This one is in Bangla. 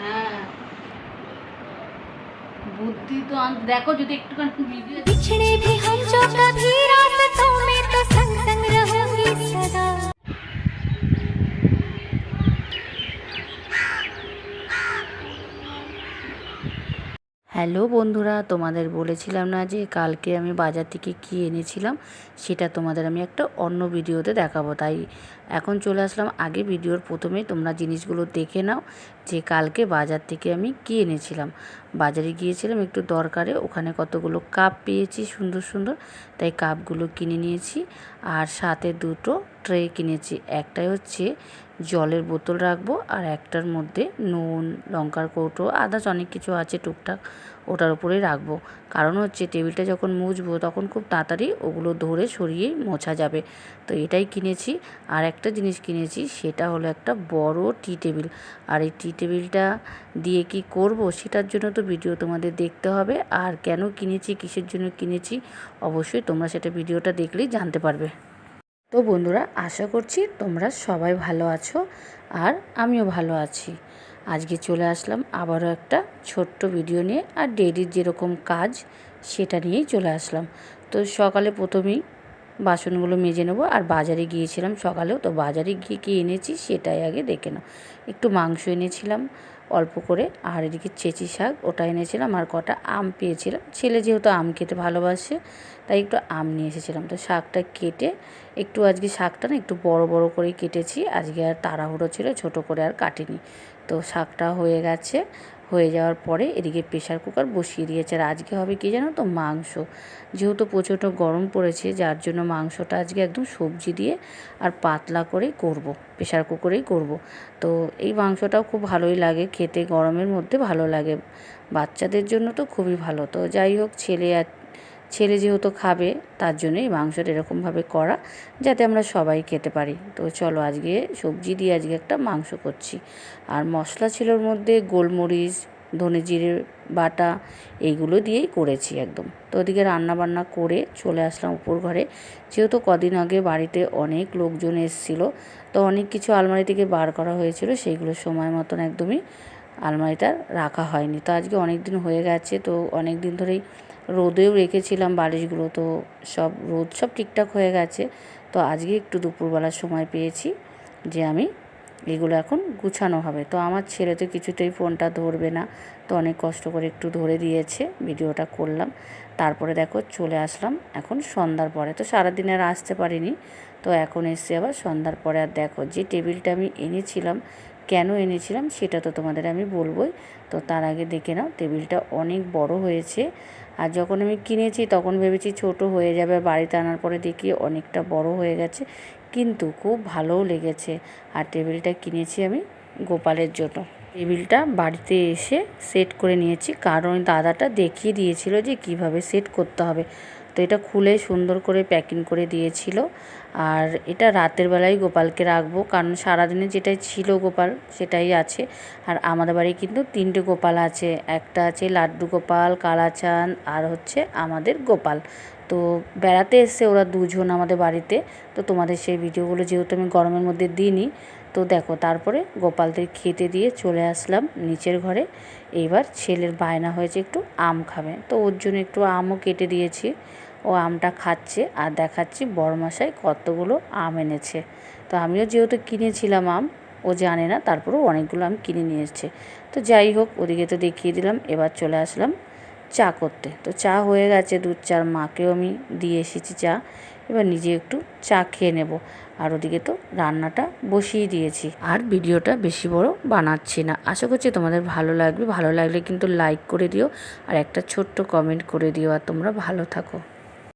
হ্যাঁ। বুদ্ধি তো দেখো যদি একটুখানি ভিডিও হ্যালো বন্ধুরা, তোমাদের বলেছিলাম না যে কালকে আমি বাজার থেকে কী এনেছিলাম? সেটা তোমাদের আমি একটা অন্য ভিডিওতে দেখাবো। তাই এখন চলে আসলাম আগে ভিডিওর প্রথমে। তোমরা জিনিসগুলো দেখে নাও যে কালকে বাজার থেকে আমি কি এনেছিলাম। বাজারে গিয়েছিলাম, একটু দরকারে। ওখানে কতগুলো কাপ পেয়েছি, সুন্দর সুন্দর। তাই কাপগুলো কিনে নিয়েছি আর সাথে দুটো ট্রে কিনেছি। একটাই হচ্ছে জলের বোতল রাখব আর একটার মধ্যে নুন, লঙ্কার কৌটো, আদার্স অনেক কিছু আছে টুকটাক। ওটার উপরেই রাখব। কারণ হচ্ছে টেবিলটা যখন মুছবো তখন খুব তাড়াতাড়ি ওগুলো ধরে সরিয়েই মোছা যাবে। তো এটাই কিনেছি। আর একটা জিনিস কিনেছি, সেটা হলো একটা বড় টি টেবিল। আর এই টি টেবিলটা দিয়ে কি করব সেটার জন্য তো ভিডিও তোমাদের দেখতে হবে। আর কেন কিনেছি, কিসের জন্য কিনেছি, অবশ্যই তোমরা সেটা ভিডিওটা দেখলেই জানতে পারবে। তো বন্ধুরা, আশা করছি তোমরা সবাই ভালো আছো আর আমিও ভালো আছি। আজকে চলে আসলাম আবারও একটা ছোট্ট ভিডিও নিয়ে আর ডেইলির যেরকম কাজ সেটা নিয়েই চলে আসলাম। তো সকালে প্রথমেই বাসনগুলো মেজে নেব আর বাজারে গিয়েছিলাম সকালেও, তো বাজারে গিয়ে কী এনেছি সেটাই আগে দেখে নাও। একটু মাংস এনেছিলাম অল্প করে। আর এদিকে চেচি শাক, ওটা এনেছিলাম আর কটা আম পেয়েছিলাম। ছেলে যেহেতু আম খেতে ভালোবাসে, তাই একটু আম নিয়ে এসেছিলাম। তো শাকটা কেটে, একটু আজকে শাকটা না একটু বড় বড় করে কেটেছি। আজকে আর তাড়াহুড়ো ছিল, ছোট করে আর কাটিনি। তো শাকটা হয়ে গেছে। হয়ে যাওয়ার পরে এদিকে প্রেশার কুকার বসিয়ে দিয়েছে। আর আজকে হবে কি জানো তো? মাংস। যেহেতু প্রচণ্ড গরম পড়েছে, যার জন্য মাংসটা আজকে একদম সবজি দিয়ে আর পাতলা করেই করব প্রেশার কুকারেই করব। তো এই মাংসটাও খুব ভালোই লাগে, খেতে গরমের মধ্যে ভালো লাগে। বাচ্চাদের জন্য তো খুবই ভালো। তো যাই হোক, ছেলে আর ছেলে যেহেতু খাবে, তার জন্যই মাংসটা এরকমভাবে করা, যাতে আমরা সবাই খেতে পারি। তো চলো আজকে সবজি দিয়ে আজকে একটা মাংস করছি। আর মশলা ছিল ওর মধ্যে গোলমরিচ, ধনে জিরে বাটা, এইগুলো দিয়েই করেছি একদম। তো ওদিকে রান্না বান্না করে চলে আসলাম উপর ঘরে। যেহেতু কদিন আগে বাড়িতে অনেক লোকজন এসেছিল, তো অনেক কিছু আলমারি থেকে বার করা হয়েছিল, সেইগুলো সময় মতন একদমই আলমারিটা রাখা হয়নি। তো আজকে অনেক দিন হয়ে গেছে, তো অনেক দিন ধরেই রোদেও রেখেছিলাম বালিশগুলো, তো সব রোদ সব ঠিকঠাক হয়ে গেছে। তো আজকে একটু দুপুরবেলার সময় পেয়েছি যে আমি এগুলো এখন গুছানো হবে। তো আমার ছেলে তো কিছুতেই ফোনটা ধরবে না, তো অনেক কষ্ট করে একটু ধরে দিয়েছে, ভিডিওটা করলাম। তারপরে দেখো চলে আসলাম এখন সন্ধ্যার পরে। তো সারাদিন আর আসতে পারিনি, তো এখন এসছে আবার সন্ধ্যার পরে। আর দেখো যে টেবিলটা আমি এনেছিলাম কেন এনেছিলাম সেটা তো তোমাদের আমি বলবোই। তো তার আগে দেখে নাও, টেবিলটা অনেক বড় হয়েছে। আর যখন আমি কিনেছি তখন ভেবেছি ছোট হয়ে যাবে বাড়িতে আনার পরে দেখি অনেকটা বড় হয়ে গেছে। কিন্তু খুব ভালোও লেগেছে। আর টেবিলটা কিনেছি আমি গোপালের জন্য। টেবিলটা বাড়িতে এসে সেট করে নিয়েছি। কারণ দাদাটা দেখিয়ে দিয়েছিল যে কীভাবে সেট করতে হবে। এটা খুলে সুন্দর করে প্যাকিং করে দিয়েছিল। আর এটা রাতের বেলায় গোপালকে রাখব, কারণ সারাদিনে যেটাই ছিল গোপাল সেটাই আছে। আর আমাদের বাড়ি কিন্তু তিনটে গোপাল আছে, একটা আছে লাড্ডু গোপাল, কালাচাঁদ আর হচ্ছে আমাদের গোপাল। তো বেড়াতে এসছে ওরা দুজন আমাদের বাড়িতে। তো তোমাদের সেই ভিডিওগুলো যেহেতু আমি গরমের মধ্যে দিইনি, তো দেখো তারপরে গোপালদের খেতে দিয়ে চলে আসলাম নিচের ঘরে। এইবার ছেলের বায়না হয়েছে একটু আম খাবে। তো ওর জন্য একটু আমও কেটে দিয়েছি। ও আমটা খাচ্ছে আর দেখাচ্ছি বড়মশাই কতগুলো আম এনেছে। তো আমিও যেহেতু কিনেছিলাম আম, ও জানে না, তারপরেও অনেকগুলো আম কিনে নিয়ে এসছে। তো যাই হোক, ওদিকে তো দেখিয়ে দিলাম, এবার চলে আসলাম চা করতে। তো চা হয়ে গেছে দুধ চার, মাকেও আমি দিয়ে এসেছি চা। এবার নিজে একটু চা খেয়ে নেব। আর ওদিকে তো রান্নাটা বসিয়ে দিয়েছি। আর ভিডিওটা বেশি বড় বানাচ্ছি না। আশা করছি তোমাদের ভালো লাগবে। ভালো লাগলে কিন্তু লাইক করে দিও আর একটা ছোট্ট কমেন্ট করে দিও। আর তোমরা ভালো থাকো।